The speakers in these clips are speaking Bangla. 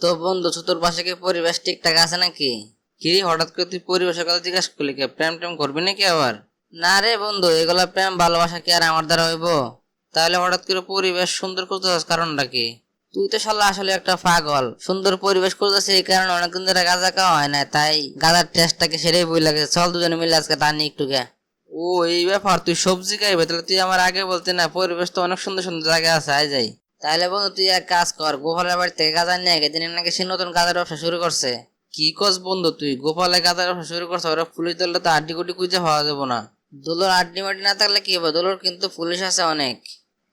তো বন্ধু তোর পাশে কি পরিবেশ ঠিকঠাক আছে নাকি? কি হঠাৎ করে তুই পরিবেশের কথা জিজ্ঞাসা করলি কে প্রেম টেম করবি নাকি আবার? না রে বন্ধু এগুলা প্রেম ভালোবাসা কি আর আমার দ্বারা হইব? তাহলে হঠাৎ করে পরিবেশ সুন্দর করতে চাস কারণটা কি? তুই তো শালা আসলে একটা পাগল। সুন্দর পরিবেশ করতেছে এই কারণে অনেকদিন ধরে গাঁজা খাওয়া হয় না তাই গাঁজার টেস্টটাকে সেটাই বই লাগে চল দুজনে মিলে আজকে টানি একটু গে ও এই ব্যাপার তুই সবজি খাইবে? তাহলে তুই আমার আগে বলতে না পরিবেশ তো অনেক সুন্দর সুন্দর জায়গা আছে আই যাই। তাহলে বন্ধু, তুই এক কাজ কর, গোপালের বাড়ি থেকে গাঁজা নিয়ে গে দিন নাকি সে নতুন গাঁজার ব্যবসা শুরু করছে। কি কস বন্ধু তুই, গোপালে গাঁজার ব্যবসা শুরু করছে, ওরা পুলিশ ধরলে তো আড্ডি কুটি খুঁজে পাওয়া যাব না। দোলোর আড্ডি মাড্ডি না থাকলে কি হবে? দোলোর কিন্তু পুলিশ আছে অনেক।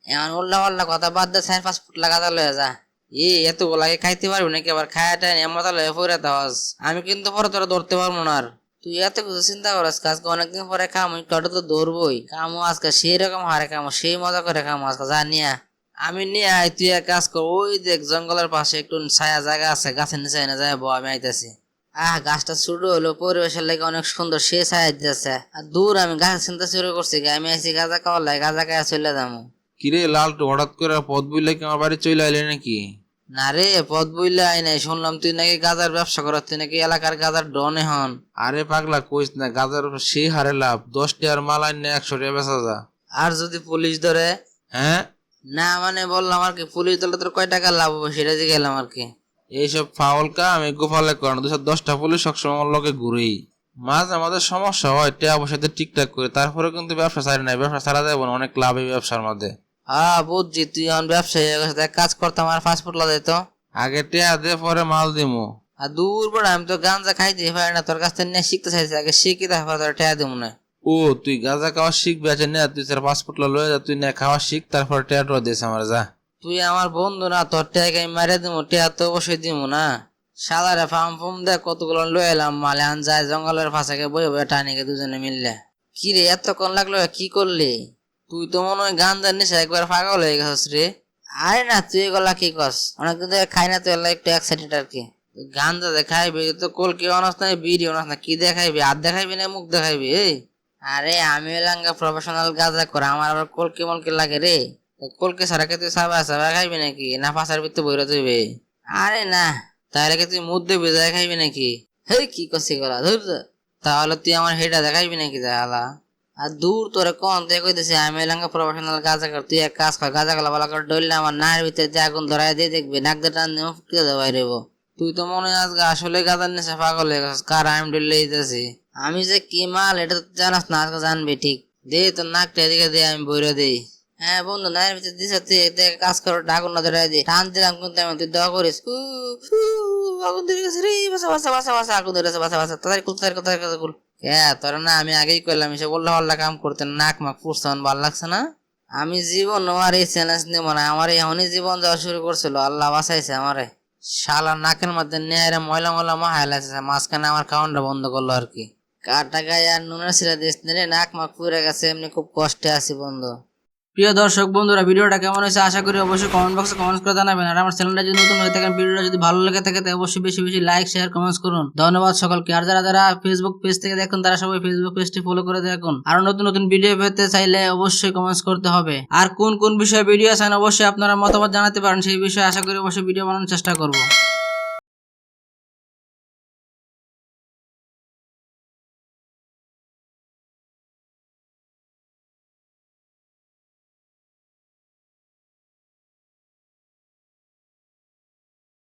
এমন উল্লা পাল্লা কথা বাদ দে চার পাঁচ ফুট লাগাতে লয়ে যা। এ, এত লাগে খাইতে পারবি নাকি? আবার খায়াটা এমন লয়ে পড়ে তাওয়াজ আমি কিন্তু পরে তোরা ধরতে পারব না আর। তুই এত কিছু চিন্তা করিস আজকে অনেকদিন পরে খাম কটা তো ধরবই। কামো আজকে সেই রকম হারে কামো সেই মজা করে কামো আজকে জানিয়া আমি নিয়ে আয় তুই এক কাজ কর ওই দেখ জঙ্গলের পাশে একটু ছায়া জায়গা আছে গাছের নিচে না যায় বউ আমি আইতাছি। আহ গাছটা ছোট হলো পরিবেশের লাগে অনেক সুন্দর সে ছায়া দিতেছে। আর দূর আমি গাছ চিন্তা শুরু করছি আমি আইছি গাঁজা খাওয়ার লাগে গাঁজা খাওয়া চলে যাব কিরে লালটু হঠাৎ করে পথ বুঝলে কি আমার বাড়ি চলে আইলে নাকি? না রে পথ বইলে আই নাই শুনলাম তুই নাকি গাজার ব্যবসা করার তুই নাকি এলাকার গাজার ডনে হন আরে পাগলা কইস না গাজার সেই হারে লাভ দশ টাকার মাল আইনে একশো টাকা বেচা যা। আর যদি পুলিশ ধরে? হ্যাঁ? না মানে বললাম আর কি পুলিশ ধরলে তোর কয় টাকা লাভ হবে সেটা গেলাম আর কি। এইসব ফাউল কা আমি গোপালে করানো দুশো দশটা পুলিশ সবসময় আমার লোকে ঘুরেই। মাঝে আমাদের সমস্যা হয় টেয়া পয়সাতে ঠিকঠাক করে। তারপরে কিন্তু ব্যবসা ছাড়ি নাই ব্যবসা ছাড়া যাবে না অনেক লাভ এই ব্যবসার মধ্যে। হ্যাঁ বুঝছি তুই এখন ব্যবসায়ী কাজ করতাম আর ফাস্টফুড লাগাই তো আগে টেয়া দে পরে মাল দিমু। আর দূর বড় আমি তো গাঞ্জা খাইতে পারি না তোর কাছ থেকে নিয়ে শিখতে চাইছি। আগে শিখি তারপর তোর টেয়া দিব না। ও, তুই গাঁজা খাওয়া শিখবি আছে নে, তুই তোর পাসপোর্ট লয়ে যা, তুই না, খাওয়া শিখ, তারপর টেয়া টোয়া দিস আমার, যা। তুই আমার বন্ধু না, তোর টেয়াকে আমি মারিয়ে দিব টেয়া তো অবশ্যই দিব না। সাদারে ফার্ম ফুম দেখ কতগুলো লয়ে এলাম, মালে আন যায় জঙ্গলের ফাঁসাকে বয়ে বয়ে টানিকে দুজনে মিললে। কি রে, এতক্ষণ লাগল কি করলি? তুই তো মনে হয় গান জানিস একবার পাগল হয়ে গেছিস রে। আরে না, তুই এগুলা কি কস অনেকদিন ধরে খাই না, তুই একটু এক্সাইটেড আর কি। গান যা দেখাইবি তো কলকি অনাস না বিড়ি অনাস না কি দেখাইবি আর দেখাইবি না, মুখ দেখাইবি, এই? আরে আমি লাঙ্গা প্রফেশনাল গাঁজা করে, আমার আবার কলকি মলকি লাগে রে। কলকি ছাড়া কি তুই সাবা সাবা খাইবি নাকি? না পাশার ভিতরে বইরা যাবে আরে না, তাহলে কি তুই মুখ দিয়ে বেজায় খাইবি নাকি? হেই, কি করছি গলা, ধর। তাহলে তুই আমার হেটা দেখাইবি নাকি তাহলে আর দূর তোরে কোন, তুই কইতেছি আমি লাঙ্গা প্রফেশনাল গাঁজা কর, তুই এক কাজ কর, গাঁজা গলা বলা করে ডললে আমার নায়ের ভিতরে যে আগুন ধরাই দিয়ে দেখবি, নাক দিয়ে টান দিয়ে তুই তো মনে হয় আজকে আসলে গাঁজার নেশা পাগল হয়ে গেছিস, কার আমি ডললে দিতেছি আমি যে কি মাল, এটা তো জানাস না, আজকে জানবি, ঠিক? দে তোর নাকটা এদিকে দে, আমি বইরে দিই। হ্যাঁ বন্ধু নায়ের ভিতরে দিছে তুই কাজ কর আগুন না ধরাই দে। টান দিলাম কিন্তু আমি, তুই দোয়া করিস। আগুন ধরে গেছে রে, বাসা বাসা বাসা বাসা, আগুন ধরে গেছে, বাসা বাসা। তাড়াতাড়ি কুল, তাড়াতাড়ি তাড়াতাড়ি কুল। হ্যাঁ তোর না, আমি আগেই করলাম এসে বললে, হল্লা কাম করতে, নাক মাক পুষতে ভালো লাগছে না? আমি জীবন আমার এই চ্যালেঞ্জ নিব না, আমার এমনই জীবন যাওয়া শুরু করছিল, আল্লাহ বাঁচাইছে আমারে। শালা নাকের মধ্যে নেয়ারে ময়লা ময়লা মাহাই লাগছে, মাঝখানে আমার কাউন্টটা বন্ধ করল আর কি। কাটা গায়ে আর নাক মাক পুড়ে গেছে, এমনি খুব কষ্টে আছি বন্ধু। প্রিয় দর্শক বন্ধুরা, ভিডিওটা কেমন হয়েছে আশা করি অবশ্যই কমেন্ট বক্সে কমেন্ট করে জানাবেন। আর আমার চ্যানেলটা যদি নতুন হয়ে থাকেন, ভিডিওটা যদি ভালো লেগে থাকে, তাহলে অবশ্যই বেশি বেশি লাইক শেয়ার কমেন্টস করুন। ধন্যবাদ সকলকে। আর যারা যারা ফেসবুক পেজ থেকে দেখুন, তারা সবাই ফেসবুক পেজটি ফলো করে দেখুন। আর নতুন নতুন ভিডিও পেতে চাইলে অবশ্যই কমেন্টস করতে হবে। আর কোন কোন বিষয়ে ভিডিও চান অবশ্যই আপনারা মতামত জানাতে পারেন, সেই বিষয়ে আশা করি অবশ্যই ভিডিও বানানোর চেষ্টা করব।